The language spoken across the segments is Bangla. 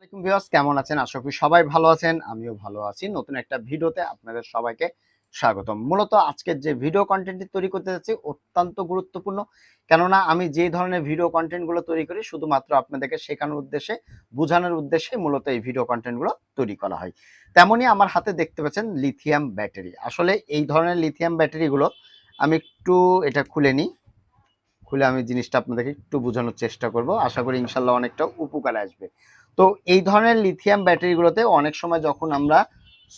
আসসালামাইকুম ভিউয়ার্স, কেমন আছেন? আশা করি সবাই ভালো আছেন, আমিও ভালো আছি। নতুন একটা ভিডিওতে আপনাদের সবাইকে স্বাগতম। মূলত আজকের যে ভিডিও কন্টেন্টটি তৈরি করতে যাচ্ছি অত্যন্ত গুরুত্বপূর্ণ। কেননা আমি যে ধরনের ভিডিও কন্টেন্টগুলো তৈরি করি, শুধুমাত্র আপনাদেরকে শেখানোর উদ্দেশ্যে, বোঝানোর উদ্দেশ্যে মূলত এই ভিডিও কন্টেন্টগুলো তৈরি করা হয়। তেমনই আমার হাতে দেখতে পাচ্ছেন লিথিয়াম ব্যাটারি আসলে এই ধরনের লিথিয়াম ব্যাটারিগুলো আমি একটু এটা খুলে নিই। খুলে আমি জিনিসটা আপনাদেরকে একটু বোঝানোর চেষ্টা করব। আশা করি ইনশাল্লাহ অনেকটা উপকারে আসবে। তো এই ধরনের লিথিয়াম ব্যাটারিগুলোতে অনেক সময় যখন আমরা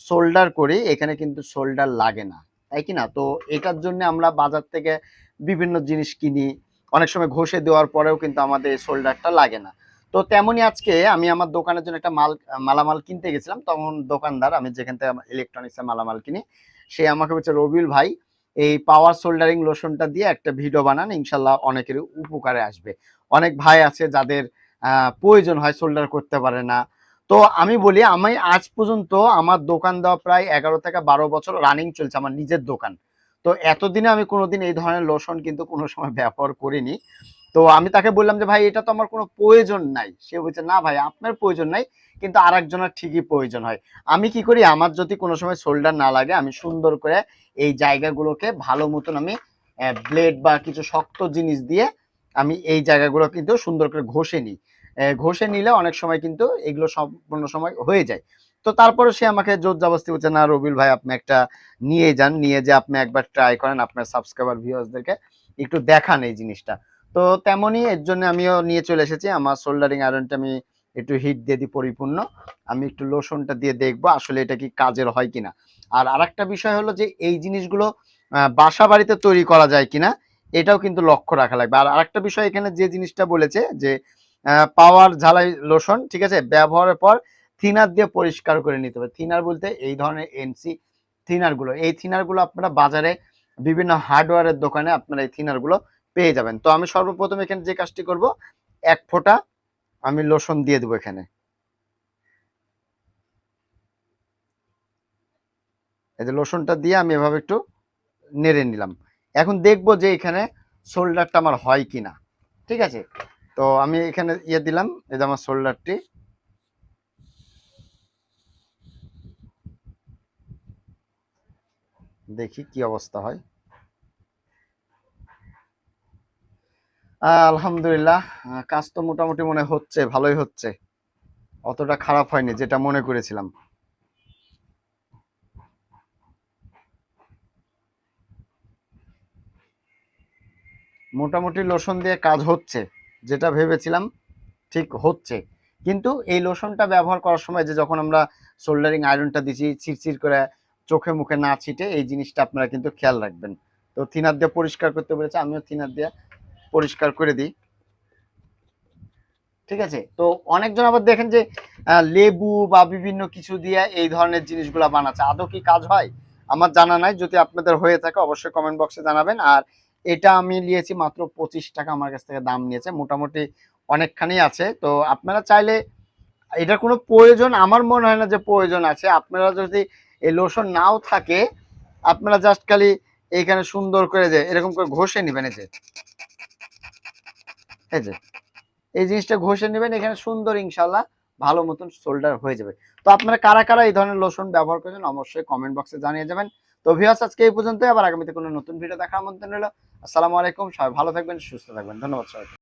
সোল্ডার করি, এখানে কিন্তু সোল্ডার লাগে না, তাই কি না? তো এটার জন্য আমরা বাজার থেকে বিভিন্ন জিনিস কিনি, অনেক সময় ঘষে দেওয়ার পরেও কিন্তু আমাদের সোল্ডারটা লাগে না। তো তেমনই আজকে আমি আমার দোকানের জন্য একটা মাল, মালামাল কিনতে গেছিলাম, তখন দোকানদার, আমি যেখান থেকে ইলেকট্রনিক্সের মালামাল কিনি, সে আমাকে বলছে, রবিউল ভাই, এই পাওয়ার সোল্ডারিং লোশনটা দিয়ে একটা ভিডিও বানান, ইনশাল্লাহ অনেকের উপকারে আসবে। অনেক ভাই আছে যাদের প্রয়োজন হয় সোল্ডার করতে পারে না। তো আমি বলি, আমি আজ পর্যন্ত আমার দোকান দেওয়া প্রায় এগারো থেকে বারো বছর রানিং চলছে আমার নিজের দোকান। তো এতদিনে আমি কোনোদিন এই ধরনের লোশন কিন্তু কোনো সময় ব্যবহার করিনি। তো আমি তাকে বললাম যে, ভাই, এটা তো আমার কোনো প্রয়োজন নাই। সে বলছে, না ভাই, আপনার প্রয়োজন নাই, কিন্তু আর একজনের ঠিকই প্রয়োজন হয়। আমি কি করি, আমার যদি কোনো সময় শোল্ডার না লাগে, আমি সুন্দর করে এই জায়গাগুলোকে ভালো মতন আমি ব্লেড বা কিছু শক্ত জিনিস দিয়ে আমি এই জায়গাগুলো কিন্তু সুন্দর করে ঘষে নিই। ঘষে নিলে অনেক সময় কিন্তু এগুলো সম্পূর্ণ সময় হয়ে যায়। তো তারপরে সে আমাকে জোর জবস্তি বলছে, না রবিল ভাই, আপনি একটা নিয়ে যান, নিয়ে যে আপনি একবার ট্রাই করেন, আপনার সাবস্ক্রাইবার ভিউয়ার্সদেরকে একটু দেখান এই জিনিসটা। তো তেমনই এর জন্য আমিও নিয়ে চলে এসেছি। আমার সোল্ডারিং আয়রনটা আমি একটু হিট দিয়ে দিই পরিপূর্ণ। আমি একটু লোশনটা দিয়ে দেখব আসলে এটা কি কাজের হয় কিনা। আর আরেকটা বিষয় হলো যে এই জিনিসগুলো বাসা বাড়িতে তৈরি করা যায় কিনা, এটাও কিন্তু লক্ষ্য রাখা লাগবে। আর আরেকটা বিষয় এখানে যে জিনিসটা বলেছে যে পাওয়ার ঝালাই লোশন ঠিক আছে? ব্যবহারের পর থিনার দিয়ে পরিষ্কার করে নিতে হবে। থিনার বলতে এই ধরনের এনসি থিনারগুলো। এই থিনারগুলো আপনারা বাজারে বিভিন্ন হার্ডওয়্যারের দোকানে আপনারা এই থিনারগুলো পেয়ে যাবেন। তো আমি সর্বপ্রথম এখানে যে কাজটি করব, এক ফোঁটা আমি লোশন দিয়ে দেবো এখানে। এই যে লোশনটা দিয়ে আমি এভাবে একটু নেড়ে নিলাম। এখন দেখব যে এখানে শোল্ডারটা আমার হয় কিনা। ঠিক আছে? তো আমি এখানে ইয়ে দিলাম, এই যে আমার শোল্ডারটি দেখি কি অবস্থা হয়। আলহামদুলিল্লাহ কাজ তো মোটামুটি মনে হচ্ছে, ভালোই হচ্ছে। অতটা খারাপ হয়নি, যেটা মনে করেছিলাম। মোটামুটি লোশন দিয়ে কাজ হচ্ছে। যেটা ভেবেছিলাম ঠিক হচ্ছে। কিন্তু এই লোশনটা ব্যবহার করার সময় যে যখন আমরা সোল্ডারিং আয়রনটা দিচ্ছি চিরচির করে চোখে মুখে না ছিটে, এই জিনিসটা আপনারা কিন্তু খেয়াল রাখবেন। তো থিনার দিয়ে পরিষ্কার করতে বলেছে আমিও থিনার দিয়ে পরিষ্কার করে দিই। ঠিক আছে? তো অনেকজন আবার দেখেন যে লেবু বা বিভিন্ন কিছু দিয়ে এই ধরনের জিনিসগুলো বানাচ্ছে। আদৌ কি কাজ হয়? আমার জানা নাই। যদি আপনাদের হয়ে থাকে, অবশ্যই কমেন্ট বক্সে জানাবেন। আর এটা আমি নিয়েছি মাত্র পঁচিশ টাকা আমার কাছ থেকে দাম নিয়েছে, মোটামুটি অনেকখানি আছে। তো আপনারা চাইলে, এটার কোনো প্রয়োজন, আমার মনে হয় না যে প্রয়োজন আছে। আপনারা যদি এই লোশন নাও থাকে, আপনারা জাস্ট খালি এইখানে সুন্দর করে যে, এরকম করে ঘষে নেবেন এই যে। এই যে, এই জিনিসটা ঘষে নেবেন, এখানে সুন্দর ইনশাল্লাহ। ভালো মতন শোল্ডার হয়ে যাবে। তো আপনারা কারা কারা এই ধরনের লোশন ব্যবহার করেছেন অবশ্যই কমেন্ট বক্সে জানিয়ে যাবেন। তো ভিউয়ার্স আজকে এই পর্যন্তই। আবার আগামীতে কোনো নতুন ভিডিও দেখার মধ্যে রইল। আসসালামু আলাইকুম। সবাই ভালো থাকবেন, সুস্থ থাকবেন। ধন্যবাদ সবাই